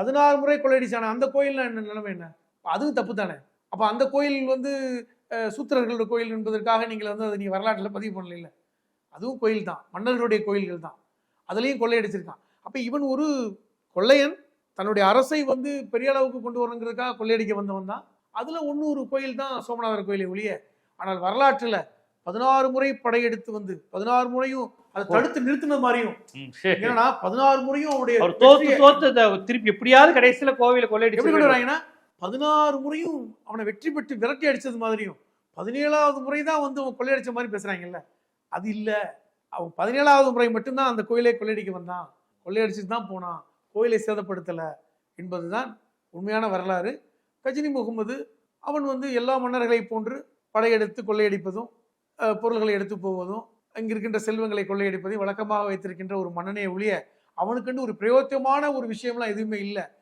பதினாறு முறை கொள்ளையடிச்சான? அந்த கோயிலில் என்ன நிலைமை என்ன? அதுவும் தப்பு தானே அப்போ அந்த கோயில் வந்து சூத்திரர்களோட கோயில் என்பதற்காக நீங்கள் வந்து அதை நீங்கள் வரலாற்றில் பதிவு பண்ணல அதுவும் கோயில் தான். மன்னர்களுடைய கோயில்கள் தான். அதுலேயும் கொள்ளையடிச்சிருக்கான். அப்போ இவன் ஒரு கொள்ளையன். தன்னுடைய அரசை வந்து பெரிய அளவுக்கு கொண்டு வரணுங்கிறதுக்காக கொள்ளையடிக்க வந்தவன் தான். ஒன்று ஒரு கோயில் தான் சோமநாதர் கோயிலை ஒழிய. ஆனால் வரலாற்றில் பதினாறு முறை படையெடுத்து வந்து பதினாறு முறையும் அதை தடுத்து நிறுத்தின மாதிரியும். என்னன்னா பதினாறு முறையும் அவருடைய அவர் தோத்து தோத்து திருப்பி எப்படியாவது கடைசியில கோவில எப்படி கொள்ளையடிச்சு கொண்டு வராங்கன்னா பதினாறு முறையும் அவனை வெற்றி பெற்று விரட்டி அடிச்சது மாதிரியும் பதினேழாவது முறை தான் வந்து அவன் கொள்ளையடிச்ச மாதிரி பேசுறாங்கல்ல அது இல்ல. அவன் பதினேழாவது முறை மட்டும்தான் அந்த கோயிலை கொள்ளையடிக்க வந்தான். கொள்ளையடிச்சுட்டு தான் போனான். கோயிலை சேதப்படுத்தல என்பதுதான் உண்மையான வரலாறு. கஜினி முகமது அவன் வந்து எல்லா மன்னர்களை போன்று படையெடுத்து கொள்ளையடிப்பதும் பொருள்களை எடுத்து போவதும் இங்கே இருக்கின்ற செல்வங்களை கொள்ளையடிப்பதையும் வழக்கமாக வைத்திருக்கின்ற ஒரு மன்னனே ஒழிய அவனுக்குன்னு ஒரு பிரயோஜனமான ஒரு விஷயம்லாம் எதுவுமே இல்லை.